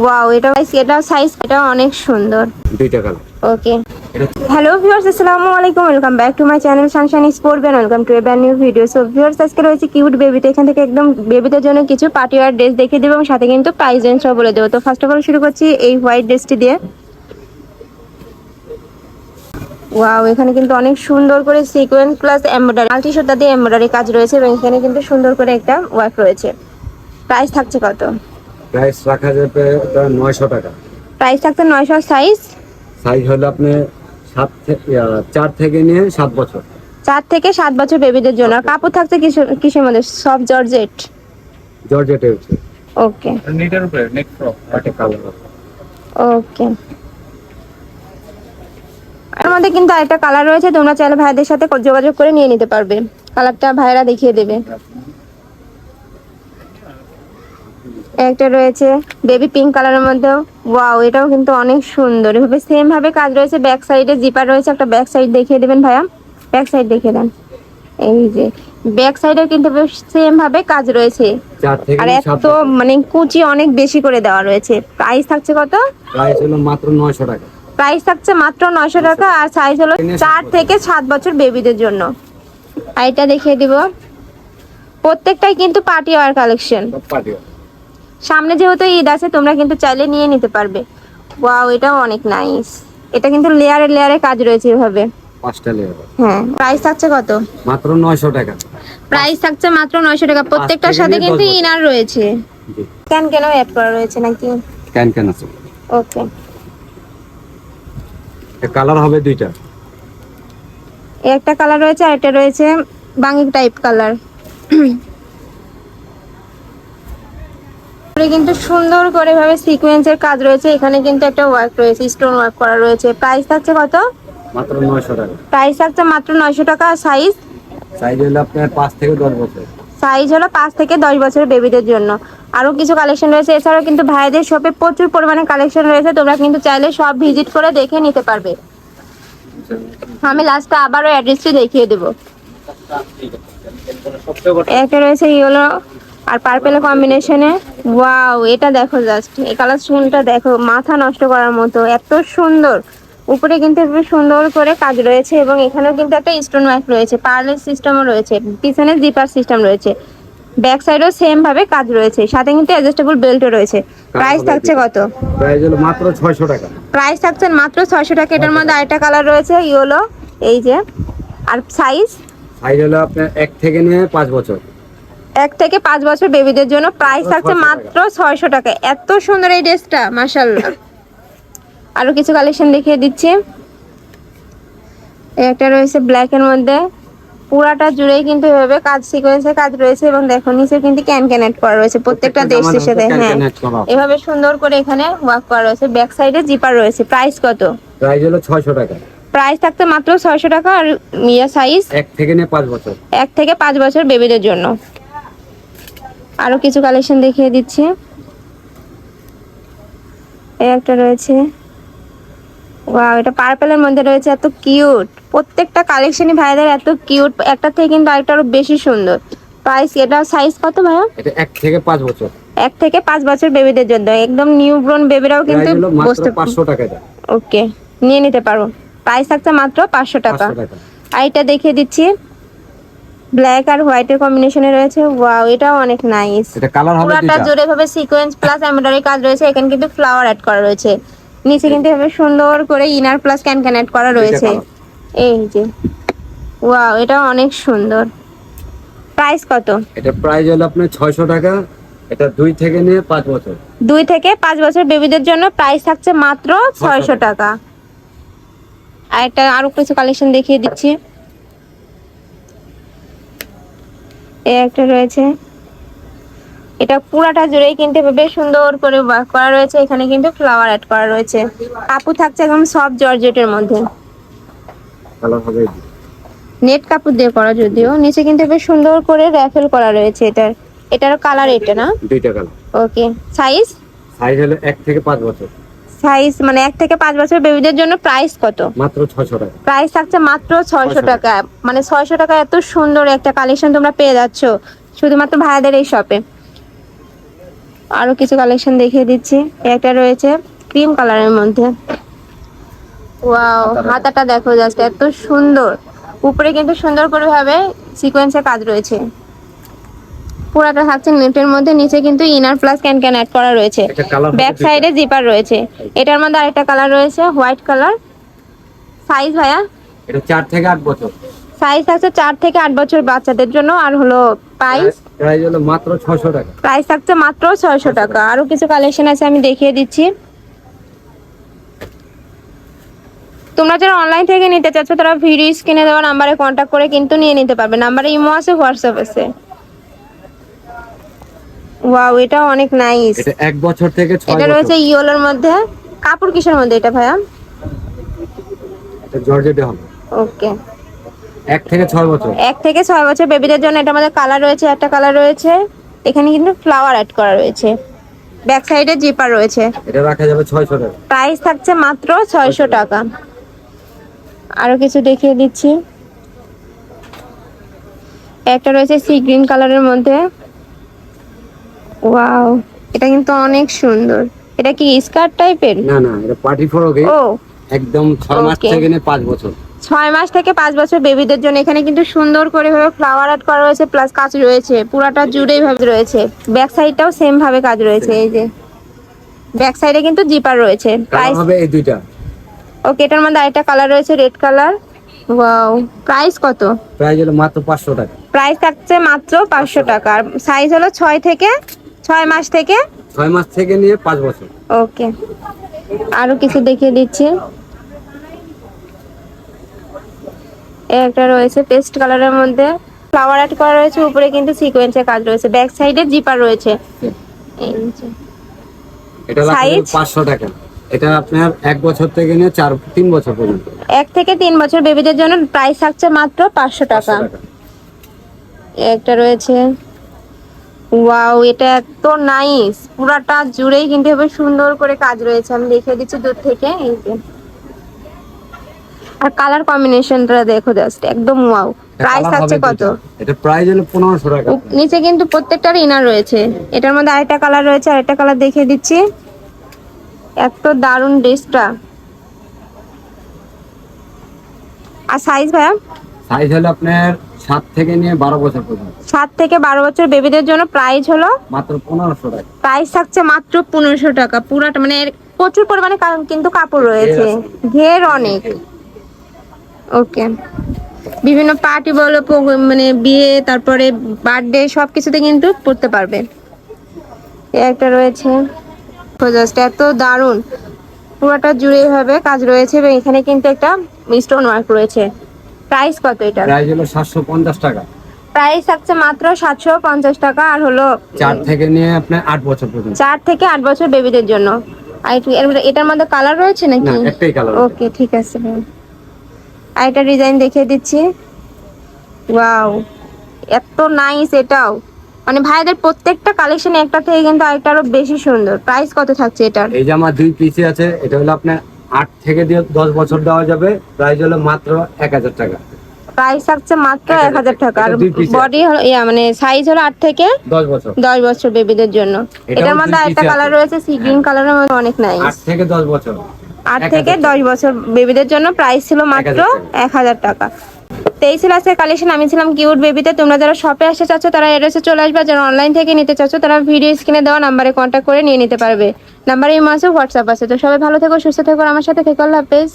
Wow এটা এটা size এটা অনেক সুন্দর। দুইটা কালার ওকে হ্যালো ভিউয়ার্স আসসালামু আলাইকুম welcome back to my channel sunshine sport ban welcome to a ban new video so viewers আজকে রয়েছে কিউট বেবিতে এখান থেকে একদম বেবিদের জন্য কিছু পার্টি ওয়ার ড্রেস দেখিয়ে দেবো এবং সাথে কিন্তু প্রাইস রেঞ্জটাও বলে দেবো। তো ফার্স্ট অফ অল শুরু করছি এই হোয়াইট ড্রেসটি দিয়ে। ওয়াও এখানে কিন্তু অনেক সুন্দর করে সিকোয়েন্স প্লাস এমব্রয়ডারি মাল্টি সুতা দিয়ে এমব্রয়ডারি কাজ রয়েছে এবং এখানে কিন্তু সুন্দর করে একটা ওয়ার্ক রয়েছে। প্রাইস থাকছে কত? প্রাইস রাখা যাবে এটা নয়শো টাকা। প্রাইস থাকছে নয়শো সাইজ? সাইজ হলো আপনি সাত চার থেকে নিয়ে সাত বছর। চার থেকে সাত বছর বেবিদের জন্য। কাপড় থাকছে কিসের কিসের মধ্যে? সব জর্জেট? জর্জেটে হচ্ছে। ওকে। নেটের উপরে নেট ফ্রক একটা কালার ওকে। মধ্যে কিন্তু আরেকটা কালার রয়েছে। তোমরা চাইলে ভাইদের সাথে যোগাযোগ করে নিয়ে নিতে পারবে। কালারটা ভাইরা দেখিয়ে দেবে। একটা রয়েছে বেবি পিঙ্ক কালারের মধ্যেও। ওয়াও এটাও কিন্তু অনেক সুন্দর। এভাবে সেম ভাবে কাজ রয়েছে। ব্যাক সাইডে জিপার রয়েছে। একটা ব্যাক সাইড দেখিয়ে দেবেন ভাইয়া। ব্যাক সাইড দেখিয়ে দেন। এই যে ব্যাক সাইডে কিন্তু সেম ভাবে কাজ রয়েছে। আর এত মানে কুচি অনেক বেশি করে দেওয়া রয়েছে। প্রাইস থাকছে কত? প্রাইস হলো মাত্র নয়শো টাকা। প্রাইস থাকছে মাত্র নয়শো টাকা। আর সাইজ হলো চার থেকে সাত বছর বেবিদের জন্য। আর এটা দেখিয়ে দিব। প্রত্যেকটাই কিন্তু পার্টি ওয়ার কালেকশন সব পাঠিয়ে সামনে যেহেতু ঈদ আছে তোমরা কিন্তু চাইলে নিয়ে নিতে পারবে। ওয়াও এটাও অনেক নাইস এটা কিন্তু লেয়ারে লেয়ারে কাজ রয়েছে এভাবে। পাঁচটা লেয়ার হ্যাঁ প্রাইস থাকছে কত? মাত্র নয়শো টাকা। প্রাইস থাকছে মাত্র নয়শো টাকা। প্রত্যেকটার সাথে কিন্তু ইনার রয়েছে। জি। কেন কেন অ্যাড করা রয়েছে নাকি? ক্যান ক্যান আছে। ওকে কালার হবে দুইটা। একটা কালার রয়েছে আর একটা রয়েছে বাঙ্গি টাইপ কালার কিন্তু সুন্দর করে ভাবে সিকোয়েন্সের কাজ রয়েছে। এখানে কিন্তু একটা ওয়ার্ক রয়েছে স্টোন ওয়ার্ক করা রয়েছে। প্রাইস থাকছে কত? মাত্র নয়শো টাকা। প্রাইস থাকছে মাত্র নয়শো টাকা। সাইজ সাইজ হলো আপনার পাঁচ থেকে দশ বছর। সাইজ হলো পাঁচ থেকে দশ বছরের বেবিদের জন্য। আরও কিছু কালেকশন রয়েছে। এছাড়াও কিন্তু ভাইদের শপে প্রচুর পরিমাণে কালেকশন রয়েছে। তোমরা কিন্তু চাইলে সব ভিজিট করে দেখে নিতে পারবে। আমি লাস্টে আবারও অ্যাড্রেসটি দেখিয়ে দেবো। বড় একটা রয়েছে ইয়েলো আর পার্পেল কম্বিনেশনে ওয়াও এটা দেখো জাস্ট এই কালার স্টোনটা দেখো মাথা নষ্ট করার মতো এত সুন্দর। উপরে কিন্তু সুন্দর করে কাজ রয়েছে এবং এখানেও কিন্তু একটা স্টোন ওয়ার্ক রয়েছে পার্লের সিস্টেমও রয়েছে পিছনে জিপার সিস্টেম রয়েছে। ব্যাক সাইডেও সেম ভাবে কাজ রয়েছে সাথে কিন্তু অ্যাডজাস্টেবল বেল্টও রয়েছে। প্রাইস থাকছে কত? প্রাইস হলো মাত্র ছয়শো টাকা। প্রাইস থাকছে মাত্র ছয়শো টাকা এটার মধ্যে আরেকটা কালার রয়েছে ইয়েলো এই যে। আর সাইজ সাইজ হলো আপনার এক থেকে নিয়ে পাঁচ বছর। এক থেকে পাঁচ বছর বেবিদের জন্য প্রাইস থাকছে মাত্র ছয়শো টাকা। এত সুন্দর এই ড্রেসটা মাসাল্লাহ আরও কিছু কালেকশন দেখিয়ে দিচ্ছি। একটা রয়েছে ব্ল্যাক এর মধ্যে। পুরাটা জুড়েই কিন্তু এভাবে কাজ সিকোয়েন্সের কাজ রয়েছে এবং দেখো নিচে কিন্তু ক্যান ক্যান অ্যাড করা রয়েছে। প্রত্যেকটা দেশের সাথে হ্যাঁ। এভাবে সুন্দর করে এখানে ওয়ার্ক করা রয়েছে। ব্যাক সাইডে জিপার রয়েছে। প্রাইস কত? প্রাইস হলো ছয়শো টাকা। প্রাইস থাকতে মাত্র ছয়শো টাকা আর ইয়া সাইজ এক থেকে নিয়ে পাঁচ বছর। এক থেকে পাঁচ বছর বেবিদের জন্য। আরও কিছু কালেকশন দেখিয়ে দিচ্ছি। এই একটা রয়েছে। ওয়াও এটা পার্পেলের মধ্যে রয়েছে এত কিউট প্রত্যেকটা কালেকশনই ভাইদের এত কিউট একটা থেকে কিন্তু আরেকটা আরও বেশি সুন্দর। প্রাইস এটা সাইজ কত ভাইয়া? এটা এক থেকে পাঁচ বছর। এক থেকে পাঁচ বছর বেবিদের জন্য। একদম নিউ ব্রন বেবিরাও কিন্তু বসতে পাঁচশো টাকা এটা। ওকে নিয়ে নিতে পারো। প্রাইস থাকছে মাত্র পাঁচশো টাকা। পাঁচশো টাকা। আর এটা দেখিয়ে দিচ্ছি। ব্ল্যাক আর হোয়াইটের কম্বিনেশনে রয়েছে। ওয়াও এটাও অনেক নাইস এটা কালার হবে পুরাটা জুড়ে ভাবে সিকোয়েন্স প্লাস এমব্রয়ডারি কাজ রয়েছে। এখানে কিন্তু ফ্লাওয়ার অ্যাড করা রয়েছে। নিচে কিন্তু এভাবে সুন্দর করে inner plus can can add করা রয়েছে। এই যে। ওয়াও এটা অনেক সুন্দর। প্রাইস কত? এটা প্রাইস হলো আপনার ছয়শো টাকা। এটা দুই থেকে নিয়ে পাঁচ বছর। দুই থেকে পাঁচ বছর বেবিদের জন্য প্রাইস থাকছে মাত্র ছয়শো টাকা। আর একটা আরও কিছু কালেকশন দেখিয়ে দিচ্ছি। একটা রয়েছে। এটা পুরাটা জুড়েই কিন্তু বেশ সুন্দর করে ওয়ার্ক করা রয়েছে। এখানে কিন্তু ফ্লাওয়ার অ্যাড করা রয়েছে। কাপড় থাকছে একদম সফট জর্জেটের মধ্যে। নেট কাপড় দিয়ে করা যদিও। নিচে কিন্তু বেশ সুন্দর করে র্যাফেল করা রয়েছে এটার। এটার কালার এটা না? দুইটা কালার ওকে সাইজ সাইজ হলো এক থেকে পাঁচ বছর। সাইজ মানে এক থেকে পাঁচ বছর বেবিদের জন্য প্রাইস কত? মাত্র ছয়শো টাকা। প্রাইস থাকছে মাত্র ছয়শো টাকা। মানে ছয়শো টাকা এত সুন্দর একটা কালেকশন তোমরা পেয়ে যাচ্ছ। শুধুমাত্র ভাইয়াদের এই শপে আরও কিছু কালেকশন দেখিয়ে দিচ্ছি। একটা রয়েছে ক্রিম কালারের মধ্যে। ওয়াও হাতাটা দেখো। জাস্ট এত সুন্দর। উপরে কিন্তু সুন্দর করে ভাবে সিকোয়েন্সের কাজ রয়েছে। পুরাটা থাকছে নেটের মধ্যে নিচে কিন্তু inner plus can can add করা রয়েছে। ব্যাক সাইডে জিপার রয়েছে। এটার মধ্যে আরেকটা কালার রয়েছে হোয়াইট কালার সাইজ ভাইয়া? এটা চার থেকে আট বছর। সাইজ থাকছে চার থেকে আট বছর বাচ্চাদের জন্য আর হলো প্রাইস প্রাইস হলো মাত্র ছশো টাকা। প্রাইস থাকছে মাত্র ছয়শো টাকা। আরও কিছু কালেকশন আছে আমি দেখিয়ে দিচ্ছি। তোমরা যারা অনলাইন থেকে নিতে চাচ্ছ তারা ভিডিও স্ক্রিনে দেওয়া নাম্বারে কন্ট্যাক্ট করে কিন্তু নিয়ে নিতে পারবে। নাম্বারে ইমো আছে হোয়াটসঅ্যাপ আছে। ওয়াও এটা অনেক নাইস এটা এক বছর থেকে ছয় এটা রয়েছে ইয়েলোর মধ্যে। কাপড় কিসের মধ্যে এটা ভাইয়া? এটা জর্জেটে হবে। ওকে এক থেকে ছয় বছর। এক থেকে ছয় বছর বেবিদের জন্য এটা আমাদের কালার রয়েছে একটা কালার রয়েছে। এখানে কিন্তু ফ্লাওয়ার অ্যাড করা রয়েছে। ব্যাক সাইডে জিপার রয়েছে। এটা রাখা যাবে ছয়শো টাকা। প্রাইস থাকছে মাত্র ছয়শো টাকা। আরও কিছু দেখিয়ে দিচ্ছি। একটা রয়েছে সি গ্রিন কালারের মধ্যে। ওয়াও এটা কিন্তু অনেক সুন্দর। এটা কি স্কার্ট টাইপের? না না এটা পার্টি ফরকে ও। একদম ছয় মাস থেকে নিয়ে পাঁচ বছর। ছয় মাস থেকে পাঁচ বছর বেবিদের জন্য। এখানে কিন্তু সুন্দর করে ভাবে ফ্লাওয়ার অ্যাড করা রয়েছে প্লাস কাজ রয়েছে। পুরাটা জুড়েই ভাবে রয়েছে। ব্যাক সাইডটাও সেম ভাবে কাজ রয়েছে এই যে। ব্যাক সাইডে কিন্তু জিপার রয়েছে। প্রাইস হবে এই দুইটা। ওকে এটার মধ্যে আরেকটা কালার রয়েছে রেড কালার ওয়াও প্রাইস কত? প্রাইস হলো মাত্র পাঁচশো টাকা। প্রাইস থাকছে মাত্র পাঁচশো টাকা। আর সাইজ হলো ছয় থেকে ছয় মাস থেকে? ছয় মাস থেকে নিয়ে পাঁচ বছর। ওকে। আরও কিছু দেখিয়ে দিচ্ছি। একটা রয়েছে পেস্ট কালারের মধ্যে। ফ্লাওয়ার অ্যাড করা রয়েছে উপরে কিন্তু সিকোয়েন্সের কাজ রয়েছে। ব্যাক সাইডে জিপার রয়েছে। এটা Size? পাঁচশো টাকা। এটা আপনার এক বছর থেকে নিয়ে চার তিন বছর পর্যন্ত। এক থেকে তিন বছর বেবিদের জন্য প্রাইস থাকছে মাত্র পাঁচশো টাকা। 500 টাকা। একটা রয়েছে। ওয়াও এটা এত নাইস পুরাটা জুড়েই কিন্তু এবার সুন্দর করে কাজ রয়েছে। আমি দেখিয়ে দিচ্ছি দূর থেকে এই যে। আর কালার কম্বিনেশনটা দেখো জাস্ট একদম ওয়াও প্রাইস হবে কত? এটা প্রাইস হলো পনেরোশো টাকা। উপ- নিচে কিন্তু প্রত্যেকটার ইনার রয়েছে। এটার মধ্যে আরেকটা কালার রয়েছে আরেকটা কালার দেখিয়ে দিচ্ছি। এত দারুণ ড্রেসটা আর সাইজ ভাইয়া? সাইজ হলো আপনার সাত থেকে নিয়ে বারো বছর পর্যন্ত। সাত থেকে বারো বছর বেবিদের জন্য প্রাইস হলো? মাত্র পনেরোশো টাকা। প্রাইস থাকছে মাত্র পনেরোশো টাকা। পুরাটা মানে প্রচুর পরিমাণে কিন্তু কাপড় রয়েছে। ঘের অনেক। ওকে বিভিন্ন পার্টি বলো মানে বিয়ে তারপরে বার্থডে সব কিছুতে কিন্তু পড়তে পারবে। একটা রয়েছে। জাস্ট এত দারুণ। পুরোটা জুড়ে হবে কাজ রয়েছে এবং এখানে কিন্তু একটা স্টোন ওয়ার্ক রয়েছে। প্রাইস কত এটা প্রাইস হলো সাতশো পঞ্চাশ টাকা। প্রাইস থাকছে মাত্র সাতশো পঞ্চাশ টাকা আর হলো চার থেকে নিয়ে আপনার আট বছর পর্যন্ত। চার থেকে আট বছর বেবিদের জন্য। আর এটার মধ্যে কালার রয়েছে না নাকি একটাই কালার ওকে ঠিক আছে আর এটা ডিজাইন দেখিয়ে দিচ্ছি। ওয়াও এত নাইস এটাও। মানে ভাইদের প্রত্যেকটা কালেকশন একটা থেকে কিন্তু আরেকটা আরও বেশি সুন্দর। প্রাইস কত থাকছে এটার? এই আমার দুই পিসে আছে এটা হলো আপনার আট থেকে দশ বছর দেওয়া যাবে। প্রাইস হলো মাত্র এক হাজার টাকা। প্রাইস থাকছে মাত্র এক হাজার টাকা। আর বডি হলো ইয়া মানে সাইজ হলো আট থেকে দশ বছর। দশ বছর বেবিদের জন্য। এটার মধ্যে একটা কালার রয়েছে সি গ্রিন কালারের মধ্যে অনেক নাই আট থেকে দশ বছর। আট থেকে দশ বছর বেবিদের জন্য প্রাইস ছিল মাত্র এক হাজার টাকা। তেইশ লাসের কালেকশন আমি ছিলাম কিউট বেবিতে তোমরা যারা শপে আসতে চাচ্ছ, তারা এড্রেসে চলে আসবে। যারা অনলাইন থেকে নিতে চাচ্ছ, তারা ভিডিও স্ক্রিনে দেওয়া নাম্বারে কন্ট্যাক্ট করে নিয়ে নিতে পারবে। নাম্বারে ইমো হোয়াটসঅ্যাপ আছে। তো সবাই ভালো থেকো, সুস্থ থেকো। আমার সাথে থেকো। আল্লাহ হাফেজ।